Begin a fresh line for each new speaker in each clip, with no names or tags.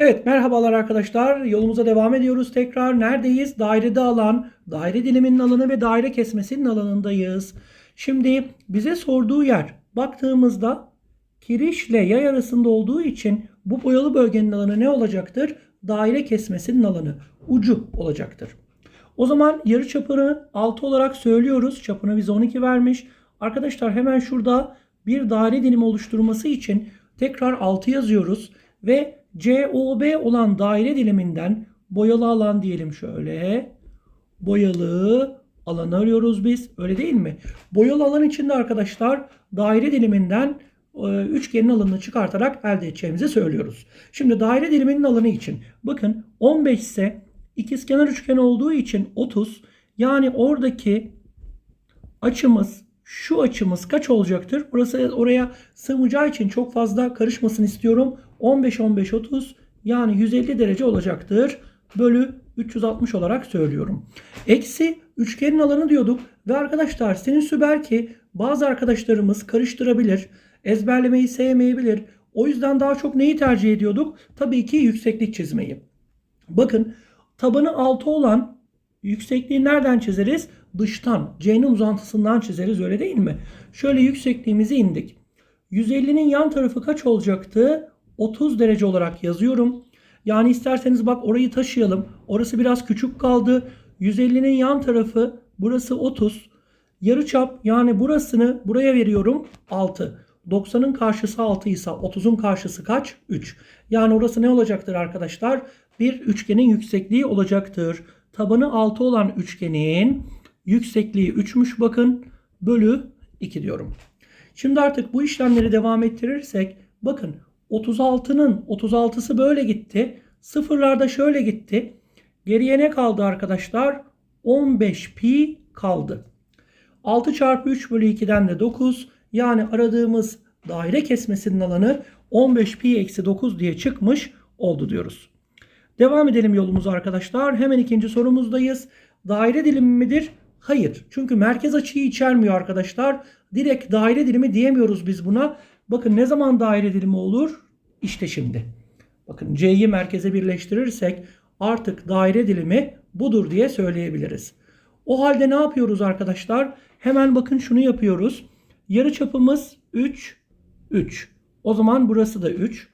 Evet merhabalar arkadaşlar. Yolumuza devam ediyoruz tekrar. Neredeyiz? Dairede alan, daire diliminin alanı ve daire kesmesinin alanındayız. Şimdi bize sorduğu yer baktığımızda kirişle yay arasında olduğu için bu boyalı bölgenin alanı ne olacaktır? Daire kesmesinin alanı. Ucu olacaktır. O zaman yarı çapını 6 olarak söylüyoruz. Çapını bize 12 vermiş. Arkadaşlar hemen şurada bir daire dilimi oluşturması için tekrar 6 yazıyoruz. Ve COB olan daire diliminden boyalı alan diyelim şöyle. Boyalı alanı arıyoruz biz. Öyle değil mi? Boyalı alan içinde arkadaşlar daire diliminden e, üçgenin alanını çıkartarak elde edeceğimizi söylüyoruz. Şimdi daire diliminin alanı için bakın 15 ise ikizkenar üçgen olduğu için 30 yani oradaki açımız şu açımız kaç olacaktır? Burası oraya sığmayacağı için çok fazla karışmasın istiyorum. 15 15 30 yani 150 derece olacaktır. Bölü 360 olarak söylüyorum. Eksi üçgenin alanı diyorduk. Ve arkadaşlar sinüsü belki bazı arkadaşlarımız karıştırabilir. Ezberlemeyi sevmeyebilir. O yüzden daha çok neyi tercih ediyorduk? Tabii ki yükseklik çizmeyi. Bakın tabanı 6 olan yüksekliği nereden çizeriz? Dıştan, C'nin uzantısından çizeriz öyle değil mi? Şöyle yüksekliğimizi indik. 150'nin yan tarafı kaç olacaktı? 30 derece olarak yazıyorum. Yani isterseniz bak orayı taşıyalım. Orası biraz küçük kaldı. 150'nin yan tarafı burası 30. Yarıçap yani burasını buraya veriyorum 6. 90'ın karşısı 6 ise 30'un karşısı kaç? 3. Yani orası ne olacaktır arkadaşlar? Bir üçgenin yüksekliği olacaktır. Tabanı 6 olan üçgenin yüksekliği 3'müş bakın. Bölü 2 diyorum. Şimdi artık bu işlemleri devam ettirirsek bakın 36'nın 36'sı böyle gitti. Sıfırlarda şöyle gitti. Geriye ne kaldı arkadaşlar? 15 pi kaldı. 6 çarpı 3 bölü 2'den de 9. Yani aradığımız daire kesmesinin alanı 15 pi eksi 9 diye çıkmış oldu diyoruz. Devam edelim yolumuza arkadaşlar. Hemen ikinci sorumuzdayız. Daire dilimi midir? Hayır. Çünkü merkez açıyı içermiyor arkadaşlar. Direkt daire dilimi diyemiyoruz biz buna. Bakın ne zaman daire dilimi olur? İşte şimdi. Bakın C'yi merkeze birleştirirsek artık daire dilimi budur diye söyleyebiliriz. O halde ne yapıyoruz arkadaşlar? Hemen bakın şunu yapıyoruz. Yarı çapımız 3, 3. O zaman burası da 3.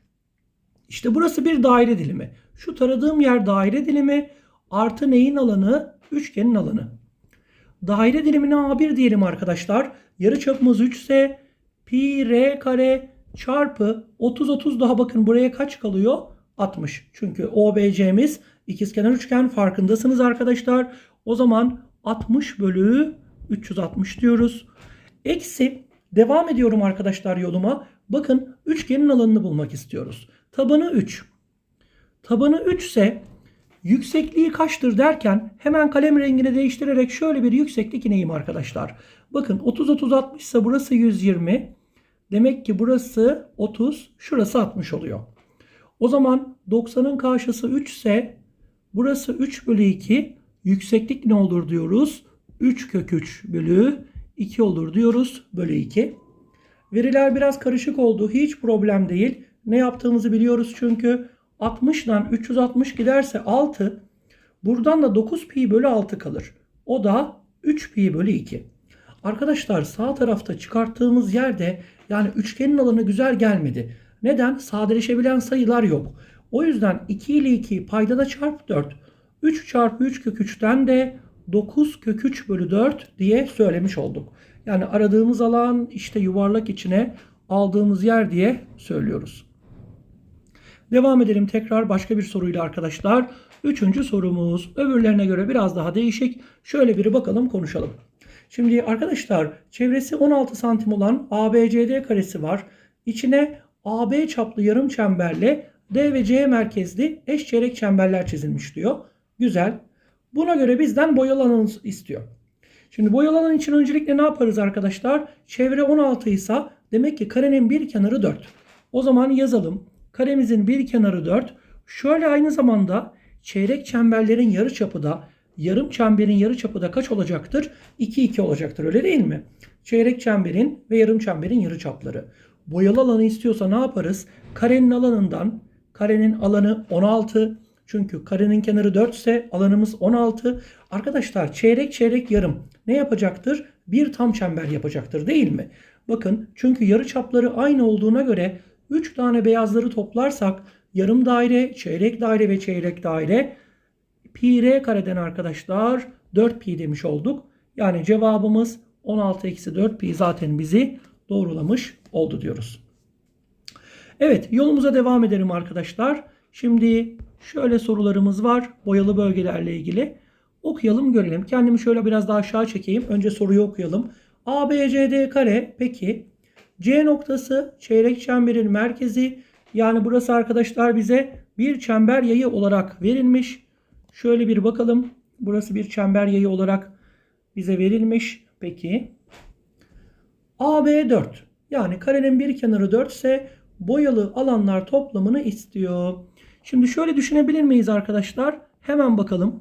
İşte burası bir daire dilimi. Şu taradığım yer daire dilimi artı neyin alanı? Üçgenin alanı. Daire dilimine A1 diyelim arkadaşlar. Yarı çapımız 3 ise pi r kare çarpı 30 30 daha bakın buraya kaç kalıyor? 60. Çünkü OBC'miz ikizkenar üçgen farkındasınız arkadaşlar. O zaman 60 bölü 360 diyoruz. Eksi devam ediyorum arkadaşlar yoluma. Bakın üçgenin alanını bulmak istiyoruz. Tabanı 3. Tabanı 3 ise yüksekliği kaçtır derken hemen kalem rengini değiştirerek şöyle bir yükseklik ineyim arkadaşlar. Bakın 30 30 60 ise burası 120. Demek ki burası 30, şurası 60 oluyor. O zaman 90'ın karşısı 3 ise burası 3 bölü 2. Yükseklik ne olur diyoruz? 3 kök 3 bölü 2 olur diyoruz. Bölü 2. Veriler biraz karışık oldu. Hiç problem değil. Ne yaptığımızı biliyoruz çünkü 60'dan 360 giderse 6. Buradan da 9 pi bölü 6 kalır. O da 3 pi bölü 2. Arkadaşlar sağ tarafta çıkarttığımız yerde yani üçgenin alanı güzel gelmedi. Neden? Sadeleşebilen sayılar yok. O yüzden 2 ile 2'yi paydada çarp 4. 3 çarpı 3 kök 3'ten de 9 kök 3 bölü 4 diye söylemiş olduk. Yani aradığımız alan işte yuvarlak içine aldığımız yer diye söylüyoruz. Devam edelim tekrar başka bir soruyla arkadaşlar. Üçüncü sorumuz öbürlerine göre biraz daha değişik. Şöyle bir bakalım konuşalım. Şimdi arkadaşlar çevresi 16 santim olan ABCD karesi var. İçine AB çaplı yarım çemberle D ve C merkezli eş çeyrek çemberler çizilmiş diyor. Güzel. Buna göre bizden boyalı alanı istiyor. Şimdi boyalı alan için öncelikle ne yaparız arkadaşlar? Çevre 16 ise demek ki karenin bir kenarı 4. O zaman yazalım. Karemizin bir kenarı 4. Şöyle aynı zamanda çeyrek çemberlerin yarı çapı da yarım çemberin yarı çapı da kaç olacaktır? 2 2 olacaktır öyle değil mi? Çeyrek çemberin ve yarım çemberin yarı çapları. Boyalı alanı istiyorsa ne yaparız? Karenin alanından Karenin alanı 16. Çünkü karenin kenarı 4 ise alanımız 16. Arkadaşlar çeyrek çeyrek yarım ne yapacaktır? Bir tam çember yapacaktır değil mi? Bakın çünkü yarı çapları aynı olduğuna göre 3 tane beyazları toplarsak yarım daire, çeyrek daire ve çeyrek daire pi r kareden arkadaşlar 4 pi demiş olduk. Yani cevabımız 16 eksi 4 pi zaten bizi doğrulamış oldu diyoruz. Evet yolumuza devam edelim arkadaşlar. Şimdi şöyle sorularımız var boyalı bölgelerle ilgili. Okuyalım görelim. Kendimi şöyle biraz daha aşağı çekeyim. Önce soruyu okuyalım. ABCD kare peki C noktası çeyrek çemberin merkezi yani burası arkadaşlar bize bir çember yayı olarak verilmiş. Şöyle bir bakalım. Burası bir çember yayı olarak bize verilmiş. Peki. AB 4. Yani karenin bir kenarı 4 ise boyalı alanlar toplamını istiyor. Şimdi şöyle düşünebilir miyiz arkadaşlar? Hemen bakalım.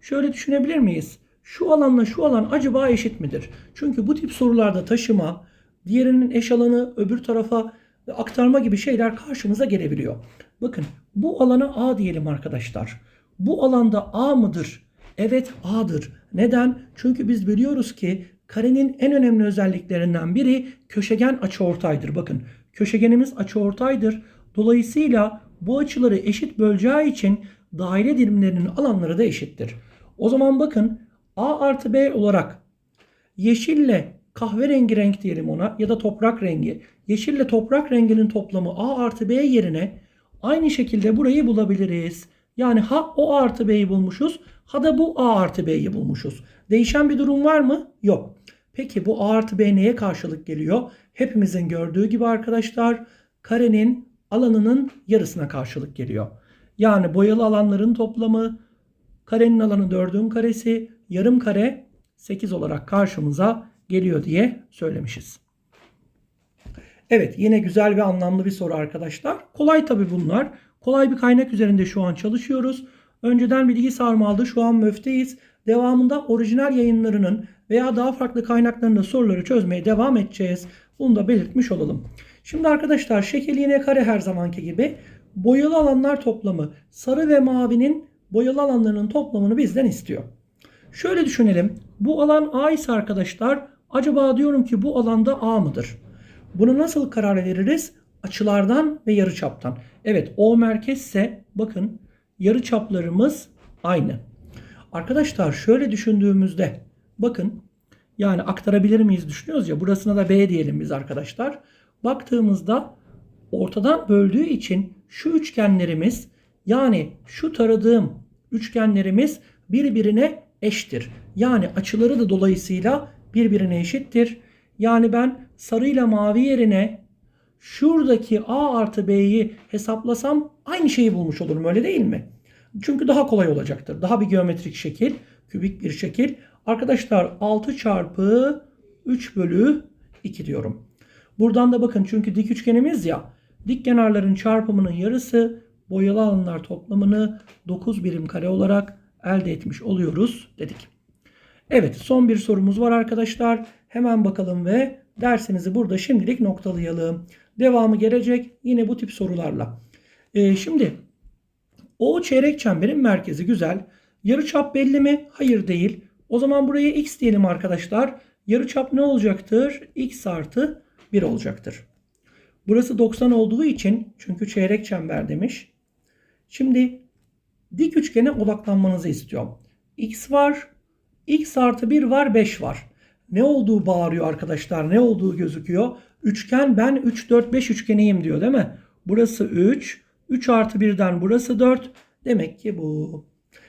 Şöyle düşünebilir miyiz? Şu alanla şu alan acaba eşit midir? Çünkü bu tip sorularda taşıma, diğerinin eş alanı öbür tarafa aktarma gibi şeyler karşımıza gelebiliyor. Bakın bu alana A diyelim arkadaşlar. Bu alanda A mıdır? Evet A'dır. Neden? Çünkü biz biliyoruz ki karenin en önemli özelliklerinden biri köşegen açıortaydır. Bakın köşegenimiz açıortaydır. Dolayısıyla bu açıları eşit böleceği için daire dilimlerinin alanları da eşittir. O zaman bakın A artı B olarak yeşille kahverengi renk diyelim ona ya da toprak rengi. Yeşille toprak renginin toplamı A artı B yerine aynı şekilde burayı bulabiliriz. Yani ha o artı B'yi bulmuşuz ha da bu A artı B'yi bulmuşuz. Değişen bir durum var mı? Yok. Peki bu A artı B neye karşılık geliyor? Hepimizin gördüğü gibi arkadaşlar karenin alanının yarısına karşılık geliyor. Yani boyalı alanların toplamı karenin alanı 4'ün karesi yarım kare 8 olarak karşımıza geliyor diye söylemişiz. Evet yine güzel ve anlamlı bir soru arkadaşlar. Kolay tabi bunlar. Kolay bir kaynak üzerinde şu an çalışıyoruz. Önceden bilgi sarmaldı şu an möfteyiz. Devamında orijinal yayınlarının veya daha farklı kaynaklarında soruları çözmeye devam edeceğiz. Bunu da belirtmiş olalım. Şimdi arkadaşlar şekil yine kare her zamanki gibi boyalı alanlar toplamı sarı ve mavinin boyalı alanlarının toplamını bizden istiyor. Şöyle düşünelim. Bu alan A ise arkadaşlar acaba diyorum ki bu alanda A mıdır? Bunu nasıl karar veririz? Açılardan ve yarıçaptan. Evet O merkezse bakın yarıçaplarımız aynı. Arkadaşlar şöyle düşündüğümüzde bakın yani aktarabilir miyiz düşünüyoruz ya burasına da B diyelim biz arkadaşlar. Baktığımızda ortadan böldüğü için şu üçgenlerimiz yani şu taradığım üçgenlerimiz birbirine eşittir. Yani açıları da dolayısıyla birbirine eşittir. Yani ben sarıyla mavi yerine şuradaki A artı B'yi hesaplasam aynı şeyi bulmuş olurum öyle değil mi? Çünkü daha kolay olacaktır. Daha bir geometrik şekil, kübik bir şekil. Arkadaşlar 6 çarpı 3 bölü 2 diyorum. Buradan da bakın çünkü dik üçgenimiz ya. Dik kenarların çarpımının yarısı boyalı alanlar toplamını 9 birim kare olarak elde etmiş oluyoruz dedik. Evet son bir sorumuz var arkadaşlar. Hemen bakalım ve dersimizi burada şimdilik noktalayalım. Devamı gelecek yine bu tip sorularla. Ee, şimdi o çeyrek çemberin merkezi güzel. Yarıçap belli mi? Hayır değil. O zaman buraya x diyelim arkadaşlar. Yarıçap ne olacaktır? x artı 1 olacaktır. Burası 90 olduğu için çünkü çeyrek çember demiş. Şimdi dik üçgene odaklanmanızı istiyorum. X var. X artı 1 var 5 var. Ne olduğu bağırıyor arkadaşlar. Ne olduğu gözüküyor. Üçgen ben 3 4 5 üçgeniyim diyor değil mi? Burası 3. 3 artı 1'den burası 4. Demek ki bu.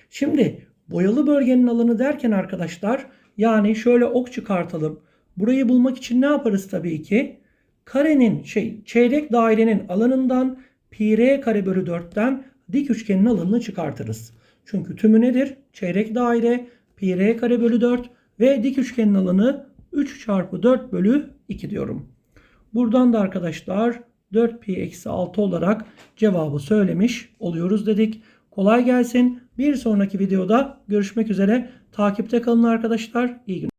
Şimdi boyalı bölgenin alanı derken arkadaşlar yani şöyle ok çıkartalım. Burayı bulmak için ne yaparız tabii ki? Karenin şey çeyrek dairenin alanından pi r kare bölü 4'ten dik üçgenin alanını çıkartırız. Çünkü tümü nedir? Çeyrek daire pi r kare bölü 4 ve dik üçgenin alanı 3 çarpı 4 bölü 2 diyorum. Buradan da arkadaşlar 4 pi eksi 6 olarak cevabı söylemiş oluyoruz dedik. Kolay gelsin. Bir sonraki videoda görüşmek üzere. Takipte kalın arkadaşlar. İyi günler.